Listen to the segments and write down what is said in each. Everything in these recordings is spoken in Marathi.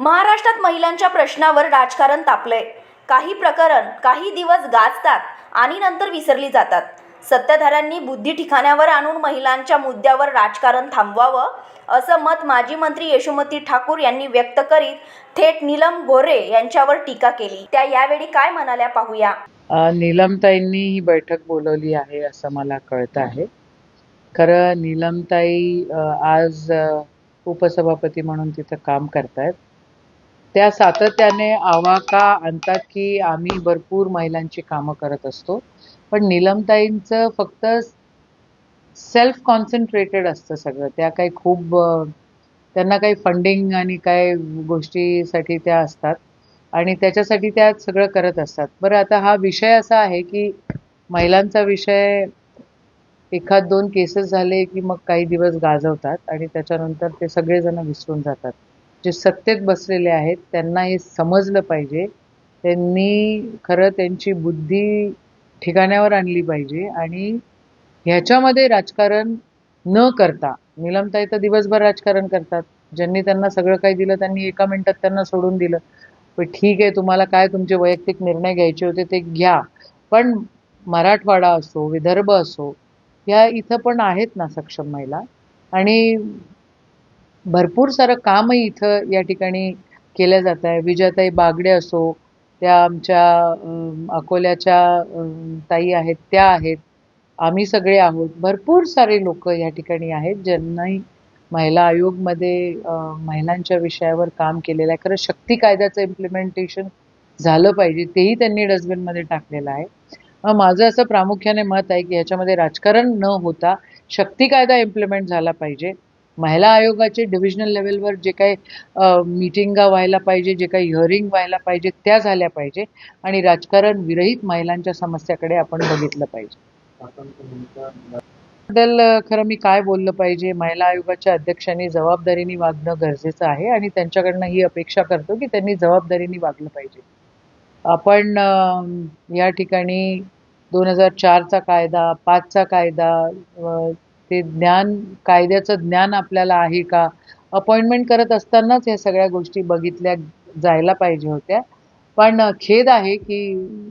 महाराष्ट्रात महिलांच्या प्रश्नावर राजकारण तापलंय. काही प्रकरण काही दिवस गाजतात आणि नंतर विसरली जातात. सत्ताधाऱ्यांनी बुद्धी ठिकाण्यावर आणून महिलांच्या मुद्द्यावर राजकारण थांबवावं असं मत माजी मंत्री यशोमती ठाकूर यांनी व्यक्त करीत थेट नीलम गोरे यांच्यावर टीका केली. त्या यावेळी काय म्हणाल्या पाहूया? नीलमताईंनी ही बैठक बोलवली आहे असं मला कळतं आहे. खरं नीलमताई आज उपसभापती म्हणून तिथं काम करतायत. त्या सातत्याने आवाका आणतात की आम्ही भरपूर महिलांची कामं करत असतो. पण निलमताईंचं फक्त सेल्फ कॉन्सन्ट्रेटेड असतं सगळं. त्या काही खूप त्यांना काही फंडिंग आणि काय गोष्टीसाठी त्या असतात. आणि त्याच्यासाठी त्या सगळं करत असतात. बरं आता हा विषय असा आहे की महिलांचा विषय एखाद दोन केसेस झाले की मग काही दिवस गाजवतात आणि त्याच्यानंतर ते सगळेजण विसरून जातात. जे सत्तेत बसलेले आहेत त्यांना हे समजलं पाहिजे. त्यांनी खरं त्यांची बुद्धी ठिकाण्यावर आणली पाहिजे आणि ह्याच्यामध्ये राजकारण न करता निलमताई तर दिवसभर राजकारण करतात. ज्यांनी त्यांना सगळं काही दिलं त्यांनी एका मिनिटात त्यांना सोडून दिलं. पण ठीक आहे तुम्हाला काय तुमचे वैयक्तिक निर्णय घ्यायचे होते ते घ्या. पण मराठवाडा असो विदर्भ असो या इथं पण आहेत ना सक्षम महिला. आणि भरपूर सारं कामही इथं या ठिकाणी केलं जात आहे. विजयाताई बागडे असो त्या आमच्या अकोल्याच्या ताई आहेत त्या आहेत. आम्ही सगळे आहोत. भरपूर सारे लोक या ठिकाणी आहेत ज्यांनाही महिला आयोगमध्ये महिलांच्या विषयावर काम केलेलं आहे. खरं शक्ती कायद्याचं इम्प्लिमेंटेशन झालं पाहिजे तेही त्यांनी डस्टबिनमध्ये टाकलेलं आहे. मग माझं असं प्रामुख्याने मत आहे की ह्याच्यामध्ये राजकारण न होता शक्ती कायदा इम्प्लिमेंट झाला पाहिजे. महिला आयोगाचे डिव्हिजनल लेवलवर जे काही मिटिंगा व्हायला पाहिजे जे काही हिअरिंग व्हायला पाहिजे त्या झाल्या पाहिजे आणि राजकारण विरहित महिलांच्या समस्याकडे आपण बघितलं पाहिजे. बद्दल खरं मी काय बोललं पाहिजे? महिला आयोगाच्या अध्यक्षांनी जबाबदारीने वागणं गरजेचं आहे आणि त्यांच्याकडनं ही अपेक्षा करतो की त्यांनी जबाबदारीने वागलं पाहिजे. आपण या ठिकाणी दोन हजार चारचा कायदा पाचचा कायदा ते ज्ञान कायद्याचं ज्ञान आपल्याला आहे का? अपॉइंटमेंट करत असतानाच ह्या सगळ्या गोष्टी बघितल्या जायला पाहिजे होत्या. पण खेद आहे की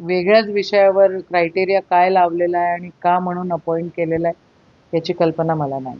वेगळ्याच विषयावर क्रायटेरिया काय लावलेला आहे आणि का म्हणून अपॉइंट केलेला आहे याची कल्पना मला नाही.